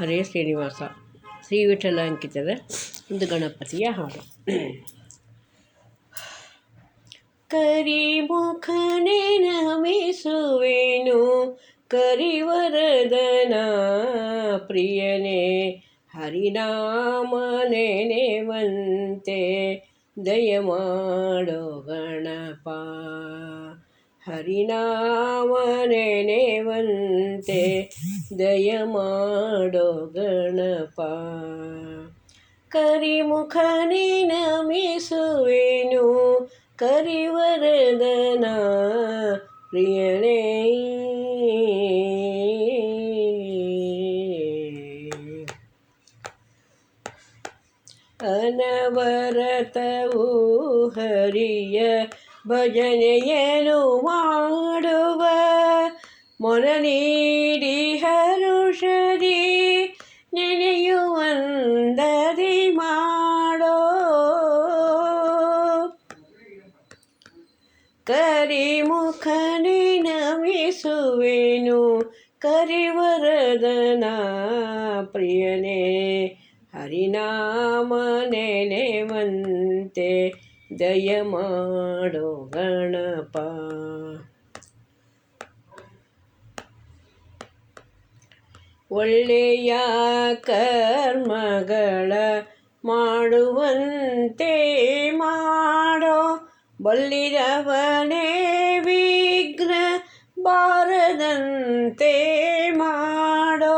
ಹರೇ ಶ್ರೀನಿವಾಸ. ಶ್ರೀ ವಿಠಲ ಅಂಕಿತದ ಒಂದು ಗಣಪತಿಯ ಹಾಡು. ಕರಿಮುಖನೆ ನಮಿಸುವೆನು ಕರಿವರದನ ಪ್ರಿಯನೇ, ಹರಿನಾಮ ನೆನೆವಂತೆ ದಯ ಮಾಡೋ ಗಣಪ ಹರಿನಾಮ ನೆನೆವಂತೆ ದಯ ಮಾಡೋ ಗಣಪ ಕರಿಮುಖನೆ ನಮಿಸುವೆನು ಕರಿವರದನ ಪ್ರಿಯನೇ. ಅನವರತವು ಹರಿಯ ಭಜನೆಯನು ಮಾಡುವ ಮೊರ ನೀಡಿ ಹರುಷದಿ ನೆನೆಯುವಂದರಿ ಮಾಡೋ. ಕರಿಮುಖನೆ ನಮಿಸುವೆನು ಕರಿವರದನ ಪ್ರಿಯನೇ ಹರಿನಾಮ ನೆನೆವಂತೆ ದಯ ಮಾಡೋ ಗಣಪ. ಒಳ್ಳೆಯ ಕರ್ಮಗಳ ಮಾಡುವಂತೆ ಮಾಡೋ ಬಲ್ಲಿದವನೇ ವಿಘ್ನ ಬಾರದಂತೆ ಮಾಡೋ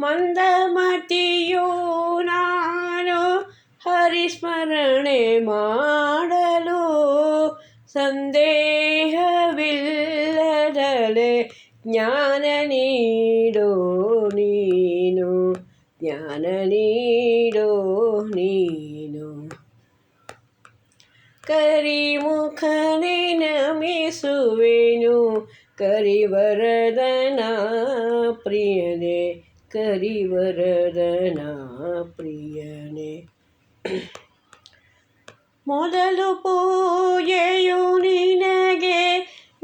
ಮಂದಮತಿಯು ಮಾಡಲು ಸಂದೇಹವಿಲ್ಲದಲೆ ಜ್ಞಾನ ನೀಡೋ ನೀನು ಜ್ಞಾನ ನೀಡೋ ನೀನು ಕರಿಮುಖನೆ ನಮಿಸುವೆನು ಕರಿವರದನ ಪ್ರಿಯನೇ ಕರಿವರದನ ಪ್ರಿಯನೇ ಮೊದಲು ಪೂಜೆಯು ನಿನಗೆ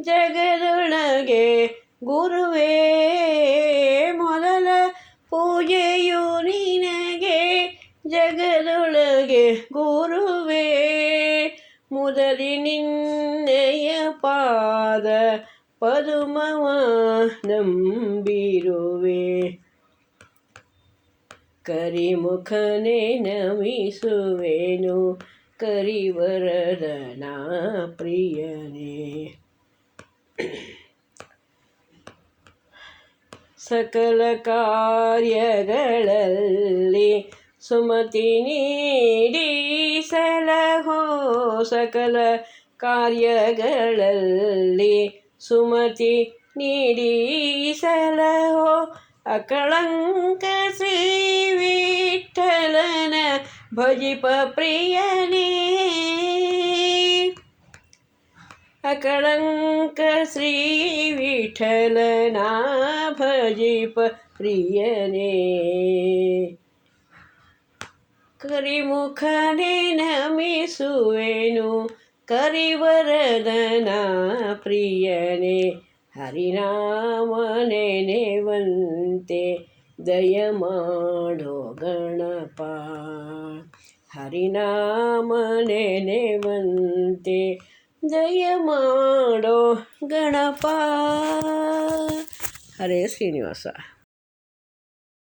ಜಗದೊಳಗೆ ಗುರುವೇ ಮೊದಲ ಪೂಜೆಯು ನಿನಗೆ ಜಗದೊಳಗೆ ಗುರುವೇ ಮುದಲಿ ನಿನ್ನೆಯ ಪಾದ ಪದುಮವ ನಂಬಿರುವೆ ಕರಿಮುಖನೆ ನಮಿಸುವೆನು ಕರಿವರದನ ಪ್ರಿಯನೇ ಸಕಲ ಕಾರ್ಯಗಳಲ್ಲಿ ಸುಮತಿ ನೀಡಿ ಸಲಹೋ ಸಕಲ ಕಾರ್ಯಗಳಲ್ಲಿ ಸುಮತಿ ನೀಡಿ ಸಲಹೋ ಅಕಳಂಕ ಭಜಿಪ ಪ್ರಿಯನೇ ಅಕಳಂಕ ಶ್ರೀ ವಿಠಲನ ಭಜಿಪ ಪ್ರಿಯನೇ ಕರಿಮುಖನೆ ನಮಿಸುವೆನು ಕರಿವರದನ ಪ್ರಿಯನೇ ಹರಿನಾಮ ನೆನೆವಂತೆ ದಯ ಮಾಡೋ ಗಣಪ. ಹರಿನಾಮ ನೆನೆವಂತೆ ದಯ ಮಾಡೋ ಗಣಪ. ಹರೇ ಶ್ರೀನಿವಾಸ.